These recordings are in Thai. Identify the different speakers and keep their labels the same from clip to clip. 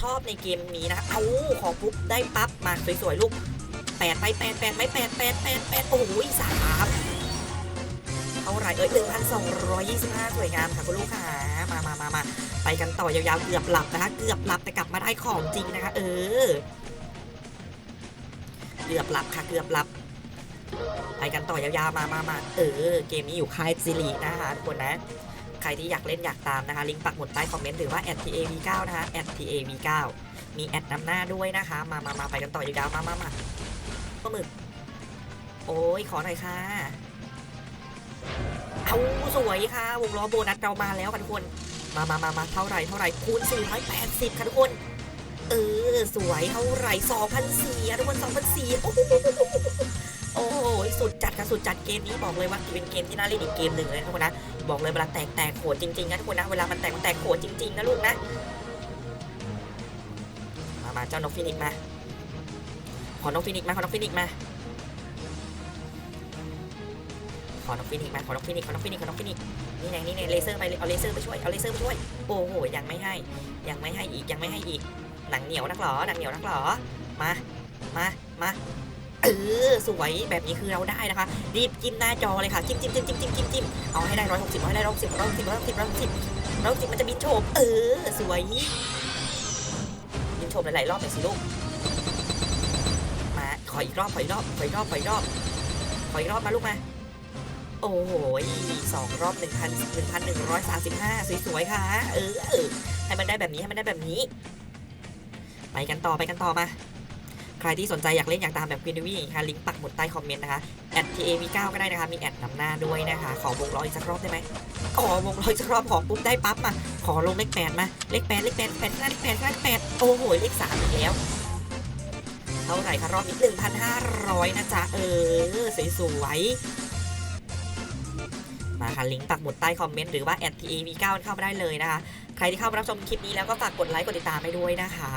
Speaker 1: ชอบในเกมนี้นะเอาของปุ๊บได้ปั๊บมาสวยๆลูกแปดไปแปดแปดไม่แปดแปดแปดแปดโอ้ยสามเท่าไรเอ้ยหนึ่งพันสองร้อยยี่สิบห้าสวยงามค่ะคุณลูกค้ามามามามาไปกันต่อยาวๆเกือบหลับนะคะเกือบหลับแต่กลับมาได้ของจริงนะคะ เออ เกือบหลับค่ะเกือบหลับ ไปกันต่อยาวๆมามามาเออ เกมนี้อยู่ค่ายซิรินะคะทุกคนนะ ใครที่อยากเล่นอยากตามนะคะ ลิงก์ปักหมุดใต้คอมเมนต์หรือว่า @tav9 นะคะ @tav9 มีแอดนำหน้าด้วยนะคะ มามามาไปกันต่อยาวๆมามามาปลาหมึก โอ้ยขอหน่อยค่ะเอาสวยค่ะ วงล้อโบนัสเรามาแล้วค่ะทุกคน มามามามาเท่าไรเท่าไรคูณ 480 ค่ะทุกคน เออ สวยเท่าไร2,004ทุกคน2,004โอ้โห โอ้โหสุดจัดค่ะสุดจัดเกมนี้บอกเลยว่าเป็นเกมที่น่าเล่นอีกเกมหนึ่งเลยทุกคนนะบอกเลยเวลาแตกแตกโขดจริงๆนะทุกคนนะเวลามันแตกมันแตกโขดจริงๆนะลูกนะมามาเจ้านกฟินิกมาขอนกฟินิกมาขอนกฟินิกมาขอนกฟินิกมาขอนกฟินิกขอนกฟินิกขอนกฟินิกนี่ไงนี่ไงเลเซอร์ไปเอาเลเซอร์ไปช่วยเอาเลเซอร์ไปช่วยโอ้โหยังไม่ให้ ยังไม่ให้อีกยังไม่ให้อีกหนังเหนียวนักหรอหนังเหนียวนักหรอมามามา เออสวยแบบนี้คือเราได้นะคะ รีบจิ้มหน้าจอเลยค่ะจิ้มจิ้มจิ้มจิ้มจิ้มจิ้มจิ้มเอาให้ได้ร้อยหกสิบเอาให้ได้ร้อยหกสิบร้อยหกสิบร้อยหกสิบร้อยหกสิบร้อยหกสิบมันจะบินโฉบเออสวยบินโฉบหลายๆรอบหน่อยสิลูกมาขออีกรอบขออีกรอบขออีกรอบขออีกรอบขออีกรอบมาลูกมาโอ้โหสองรอบหนึ่งพันหนึ่งพันหนึ่งร้อยสามสิบห้าสวยๆค่ะเออให้มันได้แบบนี้ให้มันได้แบบนี้ ไปกันต่อไปกันต่อมา ใครที่สนใจอยากเล่นอยากตามแบบควินวี่ค่ะลิงก์ปักหมุดใต้คอมเมนต์นะคะแอด tav9 ก็ได้นะคะ มีแอดนำหน้าด้วยนะคะ ขอวงล้ออีกสักรอบได้ไหมขอวงล้ออีกสักรอบขอปุ๊บได้ปั๊บมาขอลงเลขแปดมาเลขแปดเลขแปดแปดหน้าเลขแปดหน้าแปดโอ้โหเลขสามอีกแล้วเท่าไหร่คะรอบนี้หนึ่งพันห้าร้อยนะจ๊ะเออสวยๆมาค่ะลิงก์ปักหมุดใต้คอมเมนต์หรือว่าแอด tav9 เข้ามาได้เลยนะคะ ใครที่เข้ามารับชมคลิปนี้แล้วก็ฝากกดไลค์กดติดตามไปด้วยนะคะ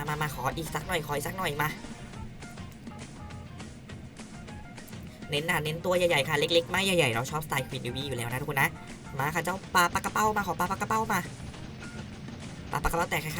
Speaker 1: มามามาขออีกสักหน่อยขออีกสักหน่อยมา เน้นหนาเน้นตัวใหญ่ๆค่ะ เล็กๆไม่ใหญ่ๆเราชอบสไตล์ควินดิวีอยู่แล้วนะทุกคนนะ มาค่ะเจ้าปลาปลากระเป้ามาขอปลาปลากระเป้ามาปลาปลากระเป้าแตกค่ะ